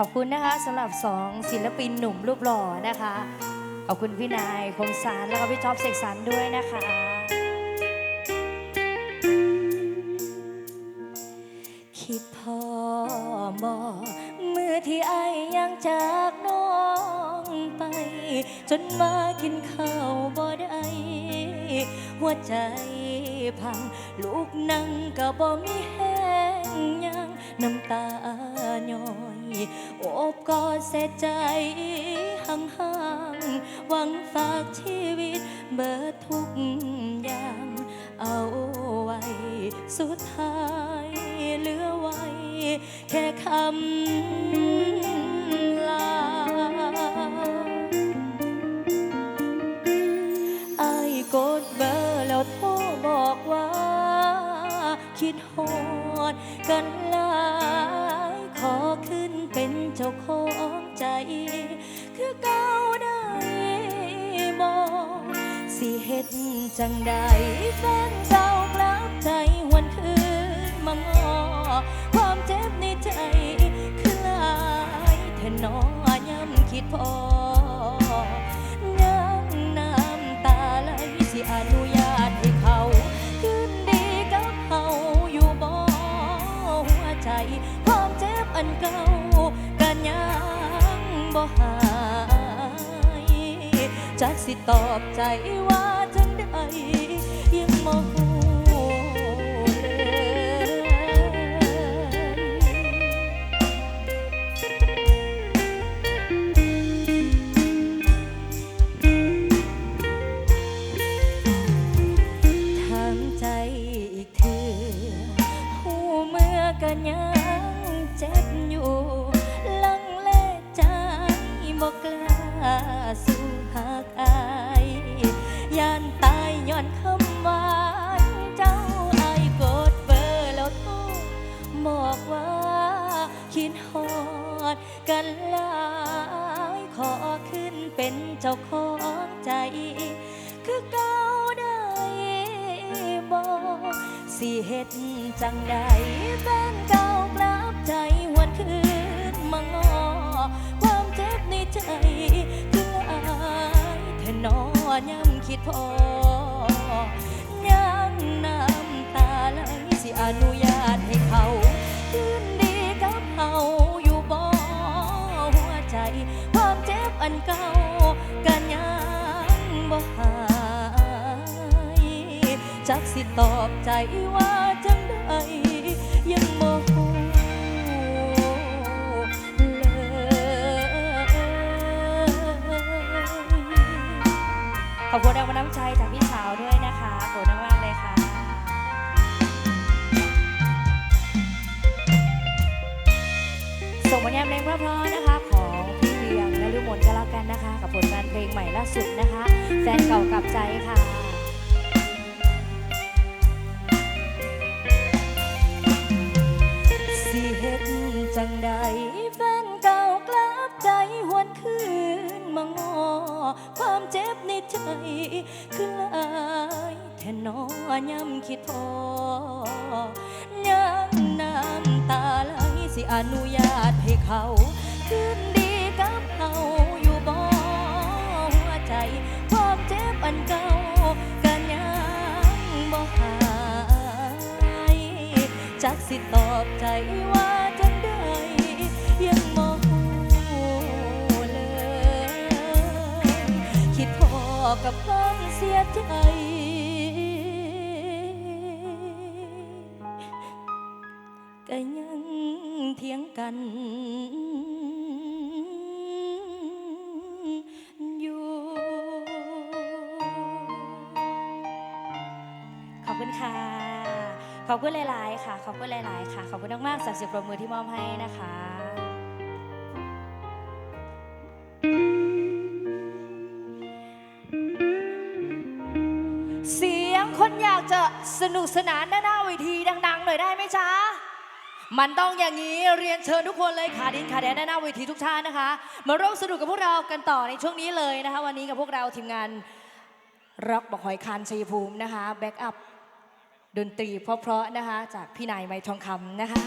ขอบคุณนะคะสำหรับสองศิลปินหนุ่มรูปหล่อนะคะ ขอบคุณพี่นายคมสารแล้วก็พี่จ๊อบเสกสรรด้วยนะคะ คิดพ่อบอกมือที่ไอยยังจากน้องไป จนมากินข้าวบ่ได้หัวใจพัง ลูกนั่งก็บ่มีแห้งยัง น้ำตาย้อยโอบกอดเสียใจห่างๆหวังฝากชีวิตเบิดทุกอย่าง เอาไว้ สุดท้ายเหลือไว้ แค่คำลาไอ้กดเบอร์แล้วโทรบอกว่า คิดหอดกันหลาย ขอขึ้นเป็นเจ้าของใจ คือเก่าได้บองสิเฮ็ดจังใดแฟนเก่ากลับใจวันคืนมางอความเจ็บในใจ คือหลายเธอน้อย่ำคิดพอ ตอบใจว่าจังใดยังบ่ฮู้เลยทางใจอีกเถือหูเมื่อกันยังเจ็บอยู่ลังเลใจบอกกล้าสู้หักอา ย่านตายย้อนคำหวานเจ้าไอายกดเบอร์แล้วโทรบอกว่า คิดฮอดกันหลายขอขึ้นเป็นเจ้าของใจ คือเก่าได้บอกสิเฮ็ดจังใดแฟนเก่ากลับใจหวนคืนมางอความเจ็บในใจคืออายเธอนอง ย่ำคิดพอยังน้ำตาไหลสิอนุญาตให้เขาคืนดีกับเขาอยู่บ่หัวใจ ความเจ็บอันเก่ากันยังบ่หายจักสิตอบใจว่าจังใดยังโขอบคุณแรงบันดาลใจจากพี่สาวด้วยนะคะขอบคุณมากเลยค่ะ ส่งผลงานเพลงเพราะๆนะคะ ของพี่เวียงนฤมลก็แล้วกันนะคะ กับผลงานเพลงใหม่ล่าสุดนะคะ แฟนเก่ากลับใจค่ะสิเฮ็ดจังใด ความเจ็บในใจ คือลายแท่นอย่ำคิดพอยังน้ำตาไหลสิอนุญาตให้เขา คืนดีกับเขาอยู่บ่หัวใจ ความเจ็บอันเก่ากันยังบ่หาย จักสิตอบใจ กับความเสียใจ ก็ยังเถียงกันอยู่ ขอบคุณค่ะ ขอบคุณหลาย ๆ ค่ะ ขอบคุณหลาย ๆ ค่ะ ขอบคุณมากๆสำหรับเสียงปรบมือที่มอบให้นะคะากจะสนุกสนานด้านหน้าเวทีดัง ๆ หน่อยได้ไหมจ๊ะ มันต้องอย่างนี้เรียนเชิญทุกคนเลยขาดินขาแดนด้านหน้าเวทีทุกท่านนะคะ มาร่วมสนุกกับพวกเรากันต่อในช่วงนี้เลยนะคะ วันนี้กับพวกเราทีมงานร็อกบอกหอยคันชัยภูมินะคะแบ็กอัพดนตรีเพราะๆนะคะ จากพี่นายไม้ทองคำนะคะ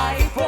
I